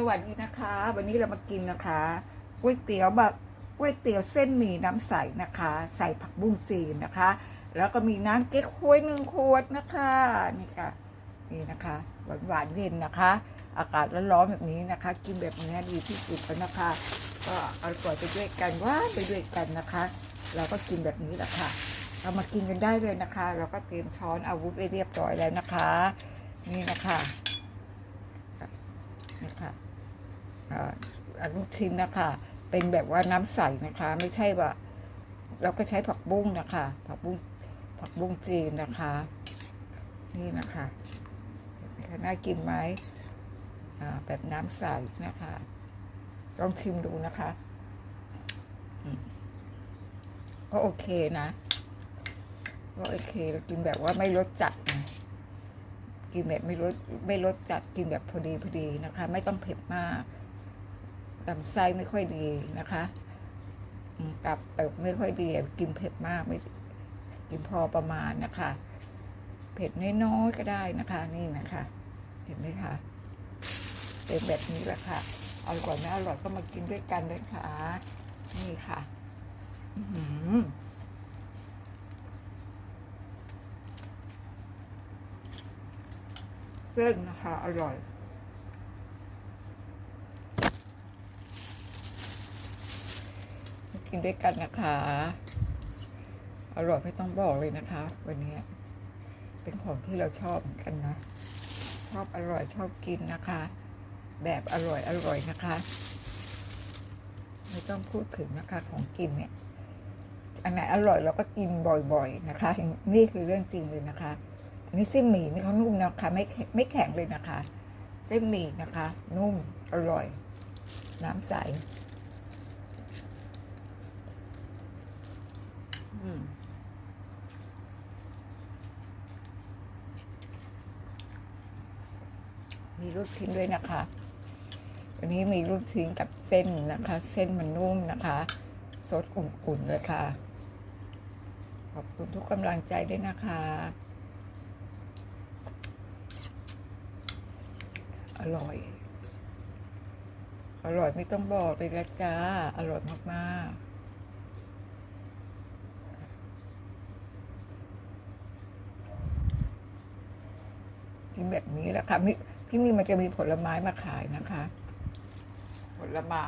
สวัสดีนะคะ วันนี้เรามากินนะคะก๋วยเตี๋ยวแบบก๋วยเตี๋ยวเส้นหมี่น้ำใสนะคะ ใส่ผักบุ้งจีนนะคะ แล้วก็มีน้ำเก๊กฮวยหนึ่งขวดนะคะนี่ค่ะนี่นะคะหวานหวานๆเย็นนะคะ อากาศร้อนๆแบบนี้นะคะ กินแบบนี้ดีที่สุดแล้วนะคะ ก็เอาปล่อยไปด้วยกันว่าไปด้วยกันนะคะ เราก็กินแบบนี้แหละค่ะเรามากินกันได้เลยนะคะ เราก็เตรียมช้อนอาวุธไว้เรียบร้อยแล้วนะคะ นี่นะคะอ่าอัน ลูกชิ้นนะคะ เป็นแบบว่าน้ำใสนะคะ ไม่ใช่ว่า เราก็ใช้ผักบุ้งนะคะ ผักบุ้งผักบุ้งจีนนะคะ นี่นะคะน่ากินไหมอ่าแบบน้ำใสนะคะ ลองชิมดูนะคะก็โอเคนะก็โอเคเรากินแบบว่าไม่รสจัดนะกินแบบไม่รสไม่รสจัดกินแบบพอดีพอดีนะคะ ไม่ต้องเผ็ดมาก ลำไส้ไม่ค่อยดีนะคะตับเปิบไม่ค่อยดีกินเผ็ดมากไม่กินพอประมาณนะคะ เผ็ดน้อยๆก็ได้นะคะนี่นะคะ เห็นไหมคะเป็นแบบนี้แหละค่ะอร่อยไม่อร่อยก็มากินด้วยกันเลยค่ะ นี่ค่ะอื้อหือเส้นนะคะ อร่อย กินด้วยกันนะคะ อร่อยไม่ต้องบอกเลยนะคะ วันนี้เป็นของที่เราชอบกันนะ ชอบอร่อยชอบกินนะคะ แบบอร่อยอร่อยนะคะ ไม่ต้องพูดถึงนะคะของกินเนี่ยอันไหนอร่อยเราก็กินบ่อยๆนะคะ นี่คือเรื่องจริงเลยนะคะ อันนี้เส้นหมี่นี่เขานุ่มนะคะไม่แข็งไม่แข็งเลยนะคะ เส้นหมี่นะคะ นุ่มอร่อย น้ำใส มีลูกชิ้นด้วยนะคะอันนี้มีลูกชิ้นกับเส้นนะคะ เส้นมันนุ่มนะคะสดอุ่นๆเลยค่ะ ขอบคุณทุกกำลังใจด้วยนะคะ อร่อย อร่อยไม่ต้องบอกเลยละจ้า อร่อยมากๆ แบบนี้แหละค่ะที่นี่มันจะมีผลไม้มาขายนะคะ ผลไม้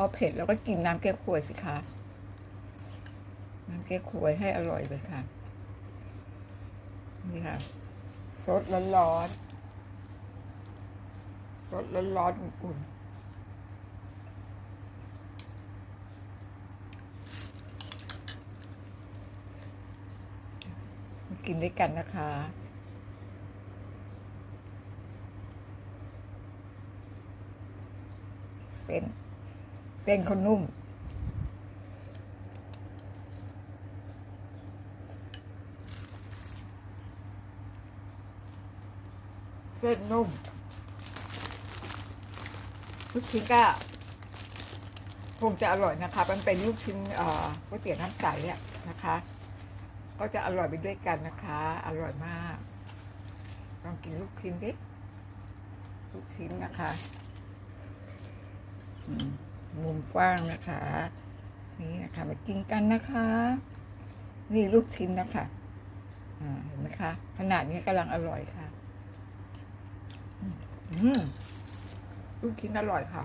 พอเผ็ดแล้วก็กินน้ำแก้ควยสิคะ น้ำแก้ควยให้อร่อยเลยค่ะ นี่ค่ะ ซดร้อนๆ ซดร้อนๆอุ่นๆกินด้วยกันนะคะ เส้น เส้นเขานุ่ม เส้นนุ่ม ลูกชิ้นก็คงจะอร่อยนะคะ มันเป็นลูกชิ้นก๋วยเตี๋ยวน้ำใสอะนะคะ ก็จะอร่อยไปด้วยกันนะคะ อร่อยมาก ลองกินลูกชิ้นดิลูกชิ้นนะคะมุมฟ้างนะคะ นี่นะคะมากินกันนะคะ นี่ลูกชิ้นนะคะเห็นไหมคะ ขนาดนี้กำลังอร่อยค่ะ อืม ลูกชิ้นอร่อยค่ะ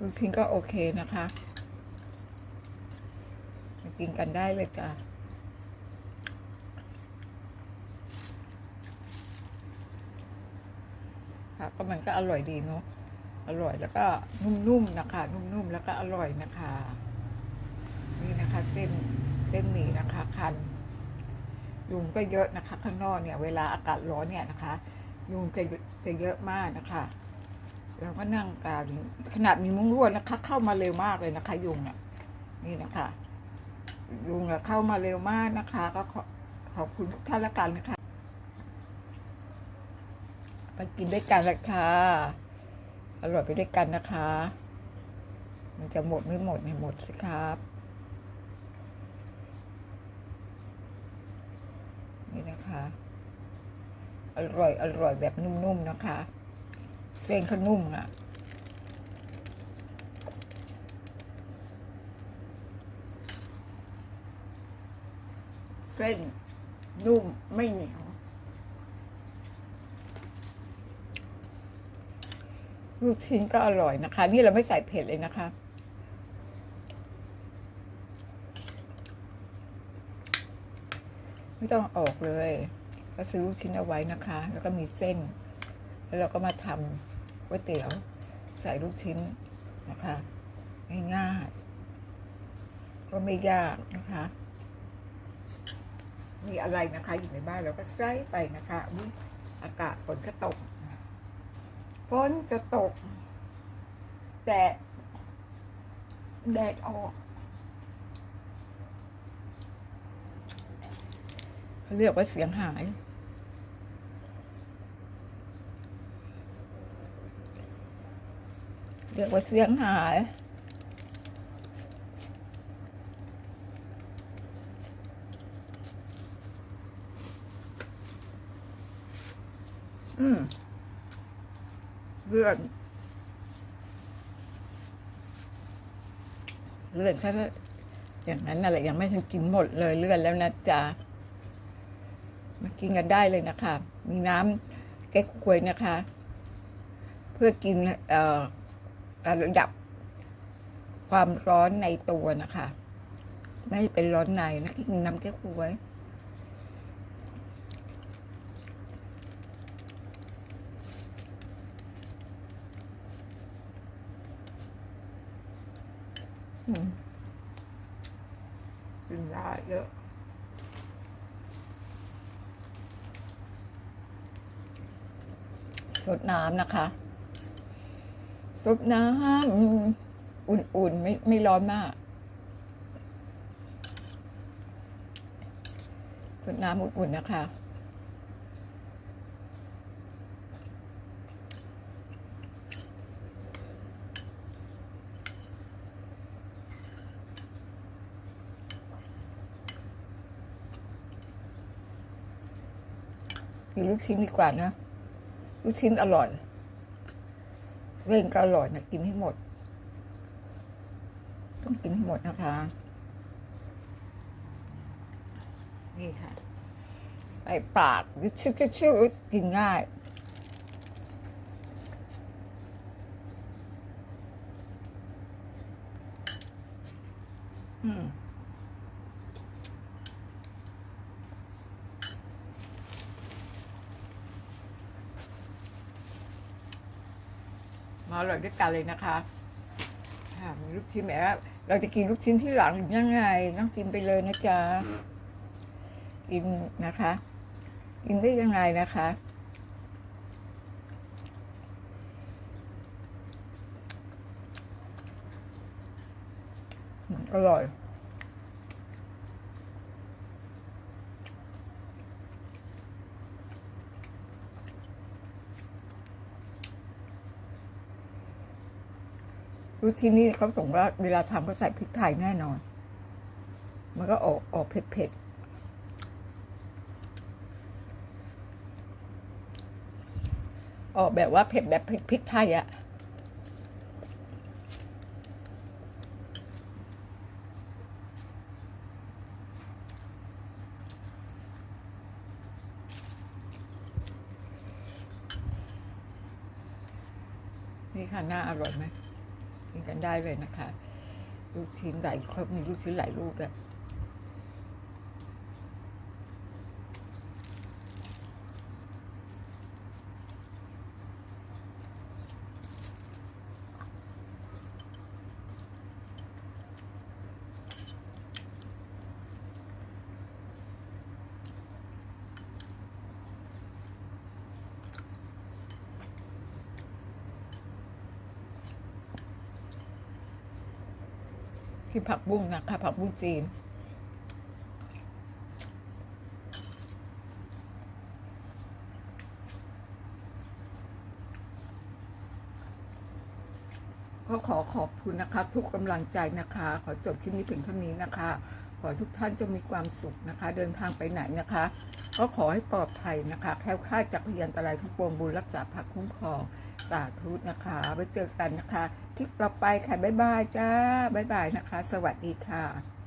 ลูกชิ้นก็โอเคนะคะ กินกันได้เลยจ้ะค่ะก็มันก็อร่อยดีเนาะอร่อยแล้วก็นุ่มๆนะคะ นุ่มๆแล้วก็อร่อยนะคะ นี่นะคะเส้นเส้นหมี่นะคะคันยุงก็เยอะนะคะ ข้างนอกเนี่ยเวลาอากาศร้อนเนี่ยนะคะ ยุงจะจะเยอะมากนะคะเราก็นั่งกาวขนาดมีมุ้งลวดนะคะ เข้ามาเร็วมากเลยนะคะ ยุงอะนี่นะคะ ยุงอะเข้ามาเร็วมากนะคะ ก็ขอขอบคุณทุกท่านละกันนะคะไปกินด้วยกันลยค่ะอร่อยไปด้วยกันนะคะ มันจะหมดไม่หมดให้หมดสิครับ นี่นะคะ อร่อย อร่อยแบบนุ่มๆนะคะ เส้นเขานุ่มอะเส้นนุ่มไม่เหนียวลูกชิ้นก็อร่อยนะคะ นี่เราไม่ใส่เผ็ดเลยนะคะ ไม่ต้องออกเลย ก็ซื้อลูกชิ้นเอาไว้นะคะ แล้วก็มีเส้น แล้วเราก็มาทำก๋วยเตี๋ยวใส่ลูกชิ้นนะคะง่ายๆก็ไม่ยากนะคะ มีอะไรนะคะอยู่ในบ้านเราก็ใส่ไปนะคะอุ๊ยอากาศฝนก็ตกฝนจะตกแดดแดดออก เรียกว่าเสียงหาย เรียกว่าเสียงหาย อืมเลื่อนเลื่อนซะแล้วอย่างนั้นอะไรยังไม่ทันกินหมดเลยเลื่อนแล้วนะจ๊ะ กินกันได้เลยนะคะ มีน้ำแก้ควยนะคะ เพื่อกินระดับความร้อนในตัวนะคะ ไม่เป็นร้อนในนะกินน้ำแก้ควยอืมกินได้เยอะ สดน้ำนะคะสดน้ำอุ่นๆ ไม่ไม่ร้อนมากสดน้ำอุ่นๆ นะคะกินลูกชิ้นดีกว่านะ ลูกชิ้นอร่อยเส้นก็อร่อยนะกินให้หมด ต้องกินให้หมดนะคะ นี่ค่ะ ใส่ปากยิชุกชุกกินง่ายอืม มาอร่อยด้วยกันเลยนะคะค่ะมีลูกชิ้นแหมเราจะกินลูกชิ้นที่หลังหรือยังไงต้องกินไปเลยนะจ๊ะกินนะคะ กินได้ยังไงนะคะอืมอร่อย รู้ที่นี่เขาส่งว่าเวลาทำก็ใส่พริกไทยแน่นอน มันก็ออกออกเผ็ดๆ ออกแบบว่าเผ็ดแบบพริกพริกไทยอะนี่ค่ะหน้าอร่อยไหม กันได้เลยนะคะ ลูกชิ้นหลายเขามีลูกชิ้นหลายลูกอะ กินผักบุ้งนะคะผักบุ้งจีน ก็ขอขอบคุณนะคะ ทุกกำลังใจนะคะ ขอจบคลิปนี้ถึงเท่านี้นะคะ ขอทุกท่านจะมีความสุขนะคะ เดินทางไปไหนนะคะ ก็ขอให้ปลอดภัยนะคะแคล้วคลาดจากพยันตรายทุกปวงบุญรักษาผักคุ้มครองสาธุนะคะไว้เจอกันนะคะ คลิปต่อไปค่ะ บ๊ายบายจ้า บ๊ายบายนะคะ สวัสดีค่ะ